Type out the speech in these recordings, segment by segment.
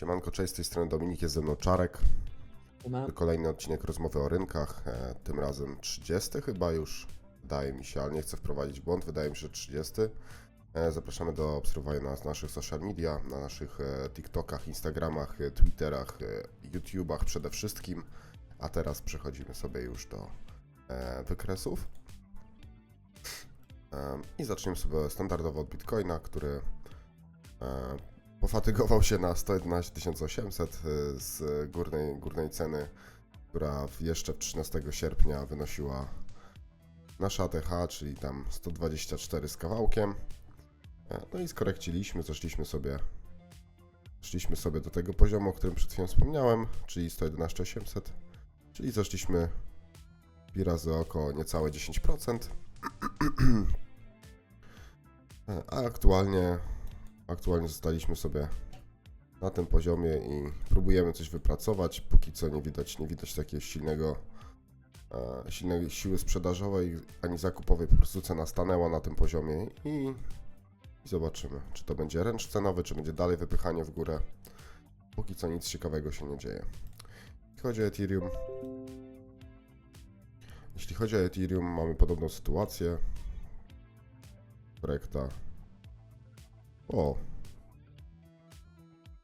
Siemanko, cześć, z tej strony Dominik, jest ze mną Czarek. Kolejny odcinek rozmowy o rynkach, e, tym razem 30 chyba już, wydaje mi się, ale nie chcę wprowadzić błąd, wydaje mi się, że 30. E, Zapraszamy do obserwowania nas na naszych social media, na naszych e, TikTokach, Instagramach, Twitterach, YouTubach przede wszystkim. A teraz przechodzimy sobie już do wykresów. I zaczniemy sobie standardowo od Bitcoina, który pofatygował się na 111 800 y, z górnej, górnej ceny, która jeszcze w 13 sierpnia wynosiła nasza ATH, czyli tam 124 z kawałkiem. E, No i skorekciliśmy, zeszliśmy sobie zeszliśmy sobie do tego poziomu, o którym przed chwilą wspomniałem, czyli 111 800, czyli zeszliśmy pi razy około niecałe 10%. E, A aktualnie Aktualnie zostaliśmy sobie na tym poziomie i próbujemy coś wypracować. Póki co nie widać, nie widać takiego silnego, e, silnej siły sprzedażowej ani zakupowej. Po prostu cena stanęła na tym poziomie i, i zobaczymy, czy to będzie ręcz cenowy, czy będzie dalej wypychanie w górę. Póki co nic ciekawego się nie dzieje. Jeśli chodzi o Ethereum, jeśli chodzi o Ethereum, mamy podobną sytuację. Korekta o.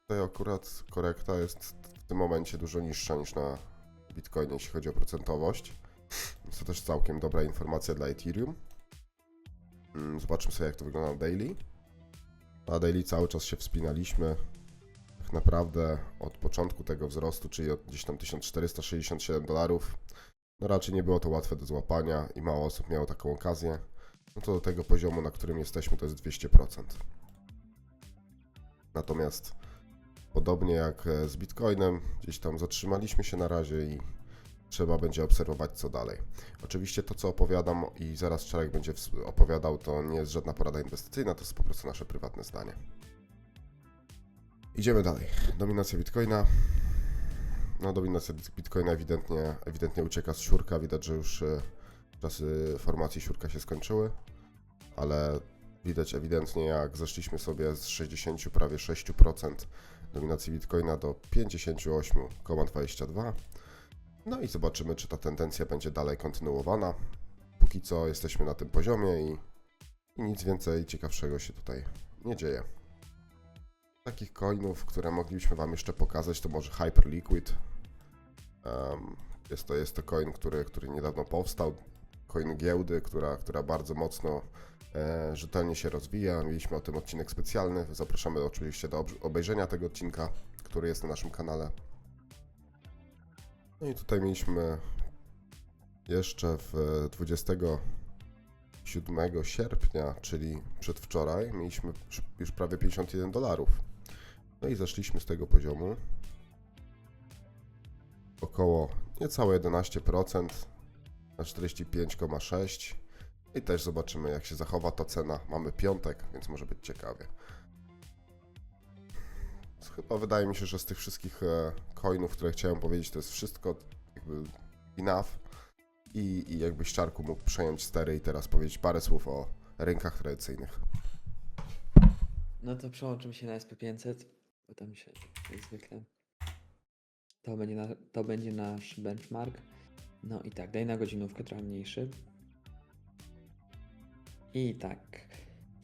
Tutaj akurat korekta jest w tym momencie dużo niższa niż na Bitcoinie, jeśli chodzi o procentowość. Jest to też całkiem dobra informacja dla Ethereum. Mm, Zobaczmy sobie, jak to wygląda na daily. Na daily cały czas się wspinaliśmy. Tak naprawdę od początku tego wzrostu, czyli od gdzieś tam 1467 dolarów, no raczej nie było to łatwe do złapania i mało osób miało taką okazję. No to do tego poziomu, na którym jesteśmy, to jest 200%. Natomiast podobnie jak e, z Bitcoinem, gdzieś tam zatrzymaliśmy się na razie i trzeba będzie obserwować co dalej. Oczywiście to, co opowiadam i zaraz Czarek będzie opowiadał, to nie jest żadna porada inwestycyjna, to jest po prostu nasze prywatne zdanie. Idziemy dalej. Dominacja Bitcoina. No, dominacja Bit- Bitcoina ewidentnie, ewidentnie ucieka z siurka. Widać, że już e, czasy formacji siurka się skończyły, ale Widać ewidentnie, jak zeszliśmy sobie z 60 prawie 6% dominacji Bitcoina do 58,22. No i zobaczymy, czy ta tendencja będzie dalej kontynuowana. Póki co jesteśmy na tym poziomie i, i nic więcej ciekawszego się tutaj nie dzieje. Takich coinów, które moglibyśmy Wam jeszcze pokazać, to może Hyperliquid. Um, jest, to, jest to coin, który, który niedawno powstał. Coin giełdy, która, która bardzo mocno e, rzetelnie się rozwija. Mieliśmy o tym odcinek specjalny. Zapraszamy oczywiście do obejrzenia tego odcinka, który jest na naszym kanale. No i tutaj mieliśmy jeszcze w 27 sierpnia, czyli przedwczoraj, mieliśmy już prawie 51 dolarów. No i zeszliśmy z tego poziomu około niecałe 11% na 45,6%. I też zobaczymy, jak się zachowa ta cena. Mamy piątek, więc może być ciekawie. Chyba wydaje mi się, że z tych wszystkich e, coinów, które chciałem powiedzieć, to jest wszystko jakby enough. I, I jakby Ściarku mógł przejąć stery i teraz powiedzieć parę słów o rynkach tradycyjnych. No to przełączymy się na SP500, bo tam się jak zwykle. To będzie, na, to będzie nasz benchmark. No i tak, daj na godzinówkę trochę mniejszy. I tak.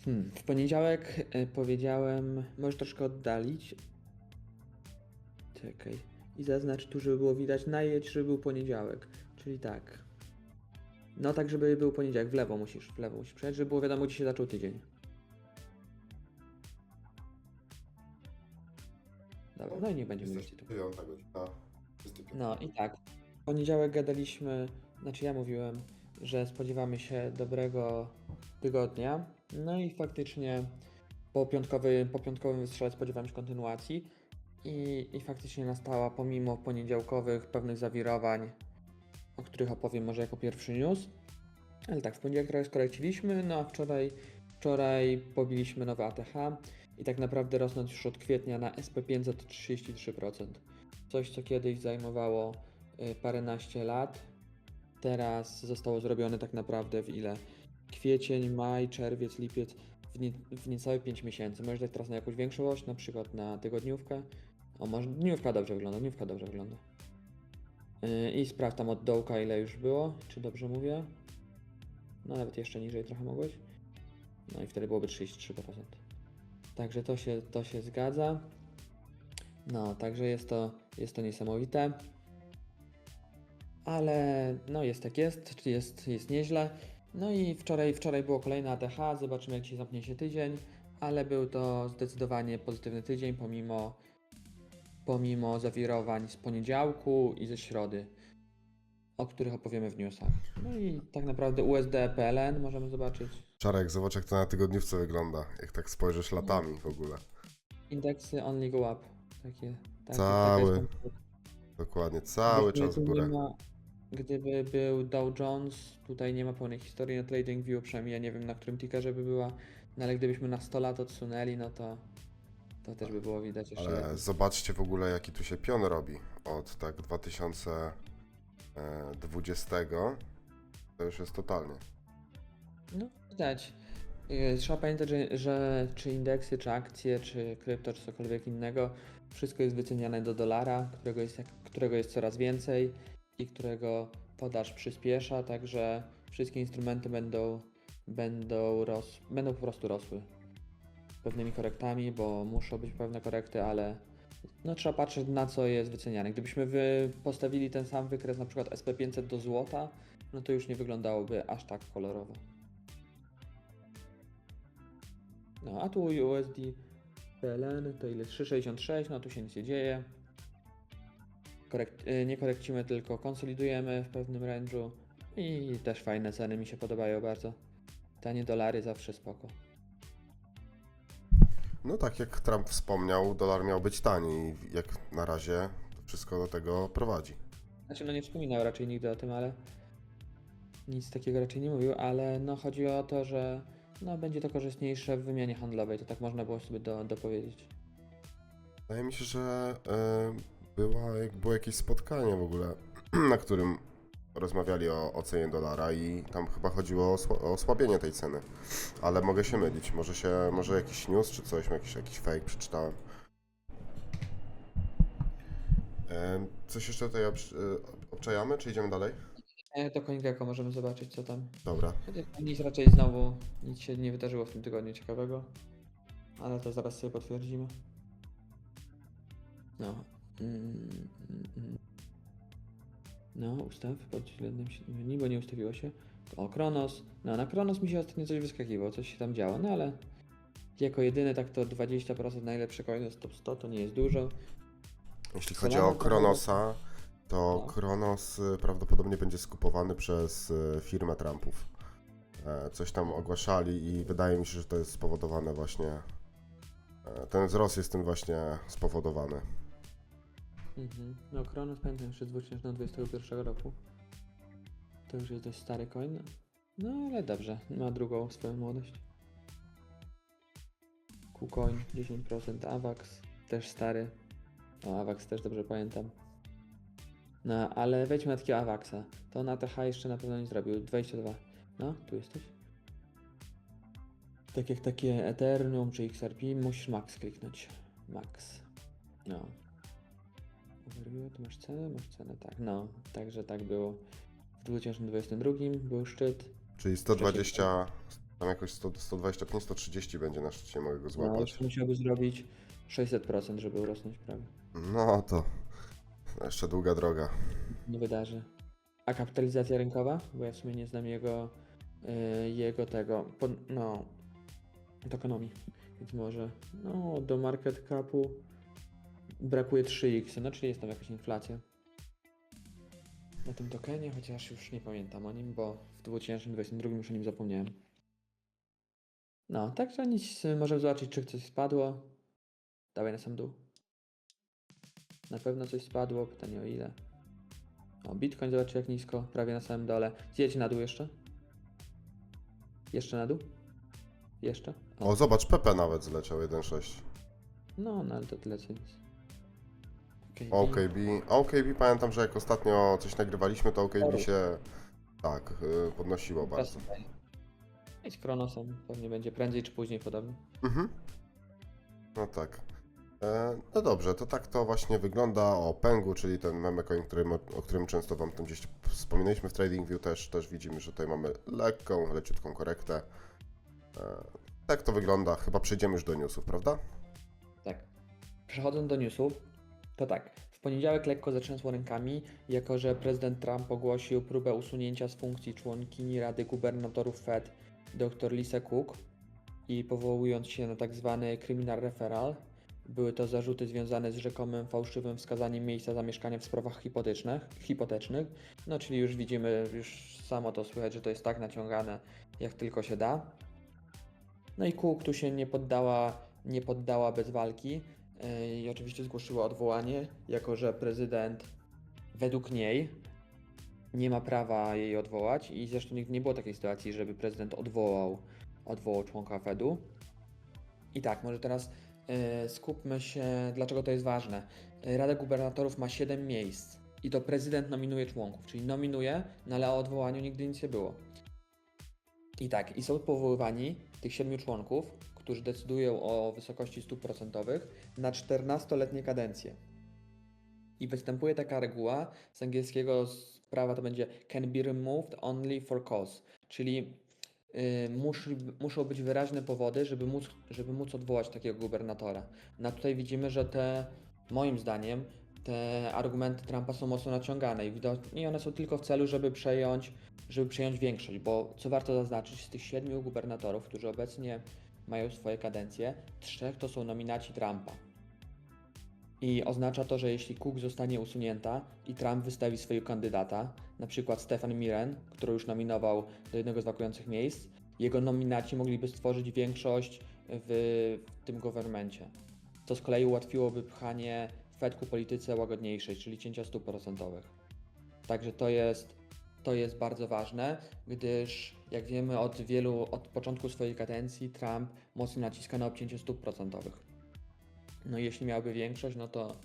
Hmm, w poniedziałek y, powiedziałem, możesz troszkę oddalić. Czekaj. I zaznacz tu, żeby było widać, najedź, żeby był poniedziałek. Czyli tak. No tak, żeby był poniedziałek, w lewo musisz, w lewo musisz przejść, żeby było wiadomo, gdzie się zaczął tydzień. Dobra, no i nie będziemy mieścić tu. Dziewiąta godzina. No i tak. W poniedziałek gadaliśmy, znaczy ja mówiłem, że spodziewamy się dobrego tygodnia. No i faktycznie po, piątkowy, po piątkowym wystrzale spodziewam się kontynuacji. I, I faktycznie nastała pomimo poniedziałkowych pewnych zawirowań, o których opowiem może jako pierwszy news. Ale tak, w poniedziałek trochę skorekciliśmy, no a wczoraj, wczoraj pobiliśmy nowe ATH i tak naprawdę rosnąc już od kwietnia na SP500 to 33%. Coś, co kiedyś zajmowało paręnaście lat, teraz zostało zrobione tak naprawdę w ile? Kwiecień, maj, czerwiec, lipiec, w, nie, w niecałe 5 miesięcy. Możesz dać teraz na jakąś większą oś, na przykład na tygodniówkę, O, może dniówka dobrze wygląda, dniówka dobrze wygląda. Yy, I sprawdź tam od dołka ile już było, czy dobrze mówię. No nawet jeszcze niżej trochę mogłeś. No i wtedy byłoby 33%. Także to się, to się zgadza. No, także jest to, jest to niesamowite. Ale no jest jak jest, jest, jest nieźle. No i wczoraj, wczoraj było kolejne ATH, zobaczymy jak dzisiaj zamknie się tydzień, ale był to zdecydowanie pozytywny tydzień pomimo, pomimo zawirowań z poniedziałku i ze środy, o których opowiemy w newsach. No i tak naprawdę USD PLN możemy zobaczyć. Czarek, zobacz jak to na tygodniówce wygląda, jak tak spojrzysz latami w ogóle. Indeksy only go up. Takie, takie, Cały Dokładnie, cały czas w górę. Nie ma, gdyby był Dow Jones, tutaj nie ma pełnej historii na TradingView, przynajmniej ja nie wiem na którym tickerze by była, no ale gdybyśmy na 100 lat odsunęli, no to to też by było widać jeszcze Ale lepiej. zobaczcie w ogóle jaki tu się pion robi od tak 2020 to już jest totalnie. No widać. Yy, Trzeba pamiętać, że, że czy indeksy, czy akcje, czy krypto, czy cokolwiek innego, wszystko jest wyceniane do dolara, którego jest, którego jest coraz więcej którego podaż przyspiesza, także wszystkie instrumenty będą, będą, będą po prostu rosły. Z pewnymi korektami, bo muszą być pewne korekty, ale no, trzeba patrzeć na co jest wyceniane. Gdybyśmy wy postawili ten sam wykres na przykład SP500 do złota, no to już nie wyglądałoby aż tak kolorowo. No, a tu USD PLN to ile? 3,66, no tu się nic nie dzieje. Korekt, y, nie korekcimy, tylko konsolidujemy w pewnym range'u i też fajne ceny mi się podobają bardzo. Tanie dolary zawsze spoko. No tak jak Trump wspomniał, dolar miał być tani i jak na razie to wszystko do tego prowadzi. Znaczy, no nie wspominał raczej nigdy o tym, ale nic takiego raczej nie mówił, ale no chodzi o to, że no będzie to korzystniejsze w wymianie handlowej, to tak można było sobie do, dopowiedzieć. Wydaje mi się, że e, była, jak było jakieś spotkanie w ogóle, na którym rozmawiali o, o cenie dolara i tam chyba chodziło o, osła- o osłabienie tej ceny. Ale mogę się mylić, może się, może jakiś news czy coś, jakiś, jakiś fake przeczytałem. E, coś jeszcze tutaj e, obczajamy, czy idziemy dalej? E, to CoinGecko możemy zobaczyć co tam. Dobra. Nic raczej znowu, nic się nie wydarzyło w tym tygodniu ciekawego, ale to zaraz sobie potwierdzimy. No. No, ustaw pod względem średniej, bo nie ustawiło się. O, Kronos. No, na Kronos mi się ostatnio coś wyskakiwało, coś się tam działo, no ale jako jedyny tak to 20% najlepsze coiny z top 100 to nie jest dużo. Jeśli chodzi o tam? Kronosa, to No. Kronos y, prawdopodobnie będzie skupowany przez y, firmę Trumpów. E, Coś tam ogłaszali i wydaje mi się, że to jest spowodowane właśnie. e, Ten wzrost jest tym właśnie spowodowany. Mhm. No, Kronos pamiętam jeszcze z 2021 roku. To już jest dość stary coin. No, ale dobrze, ma drugą swoją młodość. KuCoin 10%, AVAX też stary. O, AVAX też dobrze pamiętam. No, ale wejdźmy na takiego AVAXa. To na TH jeszcze na pewno nie zrobił. 22. No, tu jesteś. Tak jak takie Ethereum czy XRP, musisz max kliknąć. Max. No. Overview, tu masz cenę? Masz cenę, tak. No, także tak było. W 2022 był szczyt. Czyli 120, tam jakoś 100, 125, 130 będzie na szczycie, mogę go No, złapać. jeszcze musiałby zrobić 600%, żeby urosnąć prawie. No to jeszcze długa droga. Nie wydarzy. A kapitalizacja rynkowa? Bo ja w sumie nie znam jego, y, jego tego, pod, no, tokenomii. Więc może, no, do market capu brakuje 3x, no czyli jest tam jakaś inflacja. Na tym tokenie, chociaż już nie pamiętam o nim, bo w 2022 już o nim zapomniałem. No, także nic, możemy zobaczyć, czy coś spadło. Dawaj na sam dół. Na pewno coś spadło, pytanie o ile. O, Bitcoin zobaczy jak nisko, prawie na samym dole. Zjedź na dół jeszcze. Jeszcze na dół. Jeszcze. O, zobacz, Pepe nawet zleciał 1.6. No, no ale to tyle co nic. Okej. OKB. OKB pamiętam, że jak ostatnio coś nagrywaliśmy, to OKB się tak y, podnosiło bardzo. I z Kronosem pewnie będzie prędzej czy później podobnie. Mhm. No tak. E, No dobrze, to tak to właśnie wygląda o Pengu, czyli ten meme coin, którym, o którym często Wam tam gdzieś wspominaliśmy w TradingView, też, też widzimy, że tutaj mamy lekką, leciutką korektę. E, Tak to wygląda, chyba przejdziemy już do newsów, prawda? Tak. Przechodząc do newsów, to tak. W poniedziałek lekko zatrzęsło rękami, jako że prezydent Trump ogłosił próbę usunięcia z funkcji członkini Rady Gubernatorów Fed dr Lisa Cook i powołując się na tak zwany criminal referral, były to zarzuty związane z rzekomym fałszywym wskazaniem miejsca zamieszkania w sprawach hipotecznych, hipotecznych. No czyli już widzimy, już samo to słychać, że to jest tak naciągane, jak tylko się da. No i Cook tu się nie poddała, nie poddała bez walki i oczywiście zgłosiła odwołanie, jako że prezydent według niej nie ma prawa jej odwołać i zresztą nigdy nie było takiej sytuacji, żeby prezydent odwołał, odwołał członka Fedu. I tak, może teraz yy, skupmy się, dlaczego to jest ważne. Yy, Rada Gubernatorów ma 7 miejsc i to prezydent nominuje członków, czyli nominuje, no ale o odwołaniu nigdy nic nie było. I tak, i są powoływani tych siedmiu członków, którzy decydują o wysokości stóp procentowych na 14-letnie kadencje. I występuje taka reguła, z angielskiego z prawa to będzie can be removed only for cause, czyli y, musi, muszą być wyraźne powody, żeby móc, żeby móc odwołać takiego gubernatora. No tutaj widzimy, że te, moim zdaniem, te argumenty Trumpa są mocno naciągane i, widocznie one są tylko w celu, żeby przejąć, żeby przejąć większość, bo co warto zaznaczyć, z tych siedmiu gubernatorów, którzy obecnie mają swoje kadencje, trzech to są nominaci Trumpa. I oznacza to, że jeśli Cook zostanie usunięta i Trump wystawi swojego kandydata, na przykład Stefan Miren, który już nominował do jednego z wakujących miejsc, jego nominaci mogliby stworzyć większość w, w tym governmencie. To z kolei ułatwiłoby pchanie Fed ku polityce łagodniejszej, czyli cięcia stóp procentowych. Także to jest, to jest bardzo ważne, gdyż jak wiemy od wielu, od początku swojej kadencji Trump mocno naciska na obcięcie stóp procentowych. No i jeśli miałby większość, no to,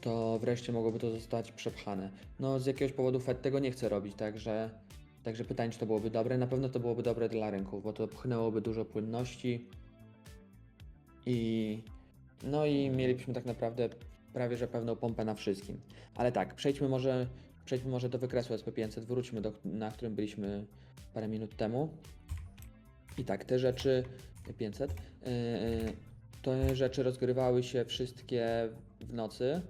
to wreszcie mogłoby to zostać przepchane. No z jakiegoś powodu Fed tego nie chce robić, także, także pytanie, czy to byłoby dobre. Na pewno to byłoby dobre dla rynków, bo to pchnęłoby dużo płynności i no i mielibyśmy tak naprawdę prawie że pełną pompę na wszystkim. Ale tak, przejdźmy może, przejdźmy może do wykresu SP500, wróćmy do, na którym byliśmy parę minut temu. I tak, te rzeczy 500. Yy, te rzeczy rozgrywały się wszystkie w nocy.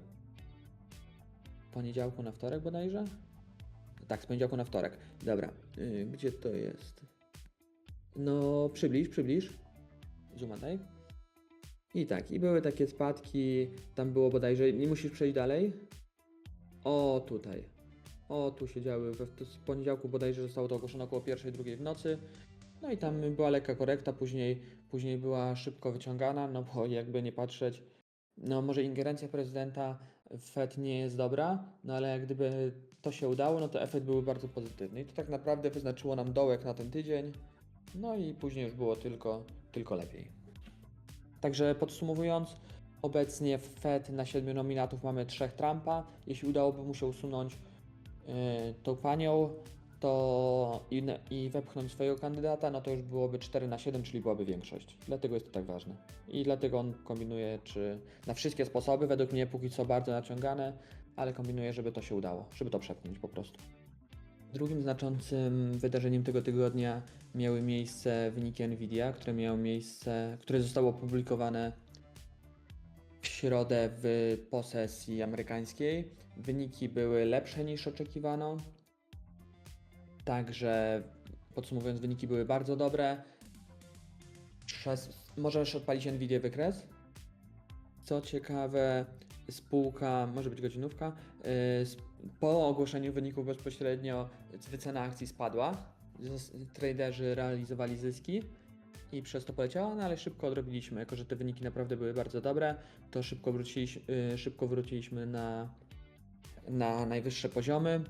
Poniedziałku na wtorek bodajże? Tak, z poniedziałku na wtorek. Dobra, yy, gdzie to jest? No, przybliż, przybliż. Zooma. I tak, i były takie spadki, tam było bodajże, nie musisz przejść dalej. O, tutaj. O, tu się działy, we, w poniedziałku bodajże zostało to ogłoszone około pierwszej, drugiej w nocy. No i tam była lekka korekta, później, później była szybko wyciągana, no bo jakby nie patrzeć, no może ingerencja prezydenta w Fed nie jest dobra, no ale jak gdyby to się udało, no to efekt byłby bardzo pozytywny. I to tak naprawdę wyznaczyło nam dołek na ten tydzień, no i później już było tylko, tylko lepiej. Także podsumowując, obecnie w Fed na siedmiu nominatów mamy trzech Trumpa. Jeśli udałoby mu się usunąć tą panią to i, i wepchnąć swojego kandydata, no to już byłoby 4 na 7, czyli byłaby większość. Dlatego jest to tak ważne. I dlatego on kombinuje, czy na wszystkie sposoby, według mnie póki co bardzo naciągane, ale kombinuje, żeby to się udało, żeby to przepchnąć po prostu. Drugim znaczącym wydarzeniem tego tygodnia miały miejsce wyniki Nvidia, które miały miejsce, które zostały opublikowane w środę w posesji amerykańskiej. Wyniki były lepsze niż oczekiwano. Także podsumowując, wyniki były bardzo dobre. Przez, możesz odpalić Nvidia wykres. Co ciekawe, spółka, może być godzinówka, s- po ogłoszeniu wyników bezpośrednio wycena akcji spadła. Traderzy realizowali zyski i przez to poleciała, no ale szybko odrobiliśmy. Jako, że te wyniki naprawdę były bardzo dobre, to szybko yy, szybko wróciliśmy na, na najwyższe poziomy.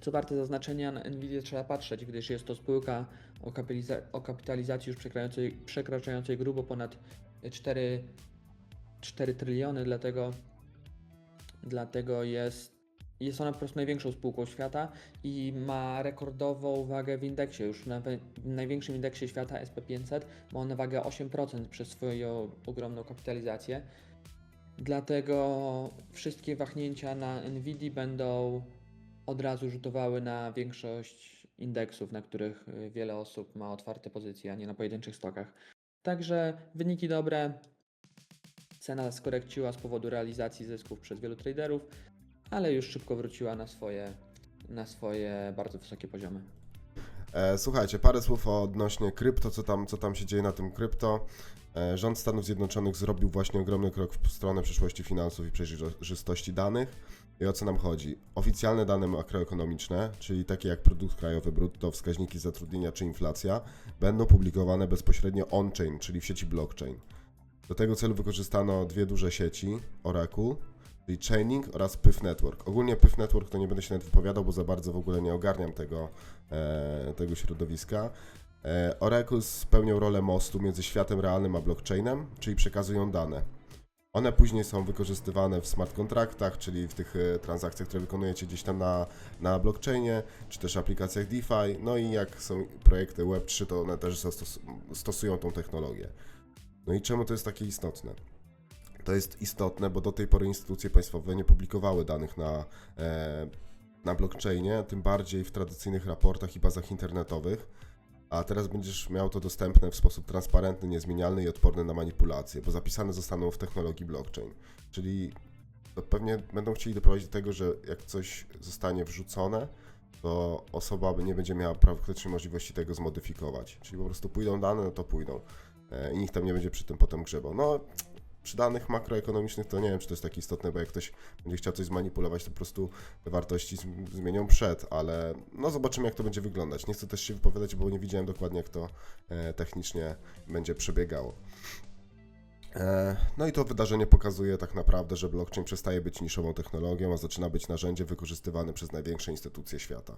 Co warte zaznaczenia, na Nvidia trzeba patrzeć, gdyż jest to spółka o, kapitaliza- o kapitalizacji już przekraczającej, przekraczającej grubo ponad 4, 4 tryliony, dlatego, dlatego jest, jest ona po prostu największą spółką świata i ma rekordową wagę w indeksie. Już na, w największym indeksie świata SP500 ma ona wagę 8% przez swoją ogromną kapitalizację. Dlatego wszystkie wahnięcia na Nvidia będą od razu rzutowały na większość indeksów, na których y, wiele osób ma otwarte pozycje, a nie na pojedynczych stokach. Także wyniki dobre. Cena skorekciła z powodu realizacji zysków przez wielu traderów, ale już szybko wróciła na swoje, na swoje bardzo wysokie poziomy. E, słuchajcie, parę słów odnośnie krypto, co tam, co tam się dzieje na tym krypto. E, rząd Stanów Zjednoczonych zrobił właśnie ogromny krok w stronę przyszłości finansów i przejrzystości danych. I o co nam chodzi? Oficjalne dane makroekonomiczne, czyli takie jak produkt krajowy brutto, wskaźniki zatrudnienia czy inflacja, będą publikowane bezpośrednio on-chain, czyli w sieci blockchain. Do tego celu wykorzystano dwie duże sieci, Oracle, czyli Chaining oraz Pyth Network. Ogólnie Pyth Network to nie będę się nawet wypowiadał, bo za bardzo w ogóle nie ogarniam tego, e, tego środowiska. E, Oracle spełnią rolę mostu między światem realnym a blockchainem, czyli przekazują dane. One później są wykorzystywane w smart kontraktach, czyli w tych e, transakcjach, które wykonujecie gdzieś tam na, na blockchainie, czy też aplikacjach DeFi. No i jak są projekty Web3, to one też stosują tą technologię. No i czemu to jest takie istotne? To jest istotne, bo do tej pory instytucje państwowe nie publikowały danych na, e, na blockchainie, tym bardziej w tradycyjnych raportach i bazach internetowych. A teraz będziesz miał to dostępne w sposób transparentny, niezmienialny i odporny na manipulacje, bo zapisane zostaną w technologii blockchain. Czyli pewnie będą chcieli doprowadzić do tego, że jak coś zostanie wrzucone, to osoba nie będzie miała praktycznie możliwości tego zmodyfikować. Czyli po prostu pójdą dane, no to pójdą. E, I nikt tam nie będzie przy tym potem grzebał. No, przy danych makroekonomicznych to nie wiem, czy to jest tak istotne, bo jak ktoś będzie chciał coś zmanipulować, to po prostu wartości zm- zmienią przed, ale no zobaczymy, jak to będzie wyglądać. Nie chcę też się wypowiadać, bo nie widziałem dokładnie, jak to e, technicznie będzie przebiegało. E, No i to wydarzenie pokazuje tak naprawdę, że blockchain przestaje być niszową technologią, a zaczyna być narzędziem wykorzystywane przez największe instytucje świata.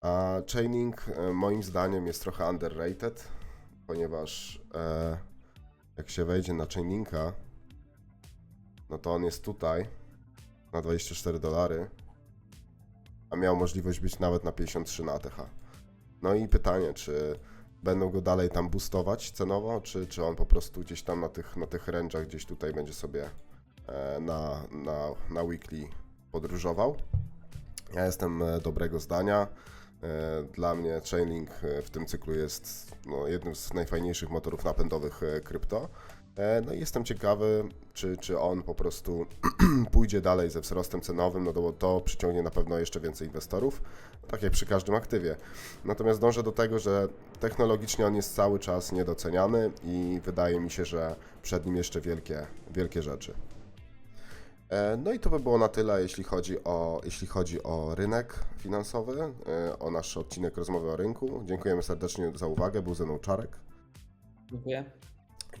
A chaining e, moim zdaniem jest trochę underrated, ponieważ jak się wejdzie na chaininga, no to on jest tutaj na 24 dolary, a miał możliwość być nawet na 53 na ATH. No i pytanie, czy będą go dalej tam boostować cenowo, czy, czy on po prostu gdzieś tam na tych, na tych range'ach gdzieś tutaj będzie sobie e, na, na, na weekly podróżował. Ja jestem e, dobrego zdania. E, Dla mnie Chainlink e, w tym cyklu jest no, jednym z najfajniejszych motorów napędowych e, krypto. No i jestem ciekawy, czy, czy on po prostu pójdzie dalej ze wzrostem cenowym, no to, to przyciągnie na pewno jeszcze więcej inwestorów, tak jak przy każdym aktywie. Natomiast dążę do tego, że technologicznie on jest cały czas niedoceniany i wydaje mi się, że przed nim jeszcze wielkie, wielkie rzeczy. E, No i to by było na tyle, jeśli chodzi o, jeśli chodzi o rynek finansowy, e, o nasz odcinek rozmowy o rynku. Dziękujemy serdecznie za uwagę, był ze mną Czarek Dziękuję.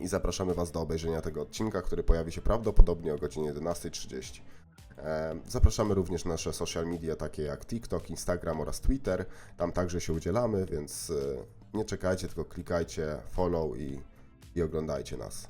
i zapraszamy Was do obejrzenia tego odcinka, który pojawi się prawdopodobnie o godzinie 11.30. E, Zapraszamy również na nasze social media takie jak TikTok, Instagram oraz Twitter. Tam także się udzielamy, więc nie czekajcie, tylko klikajcie follow i, i oglądajcie nas.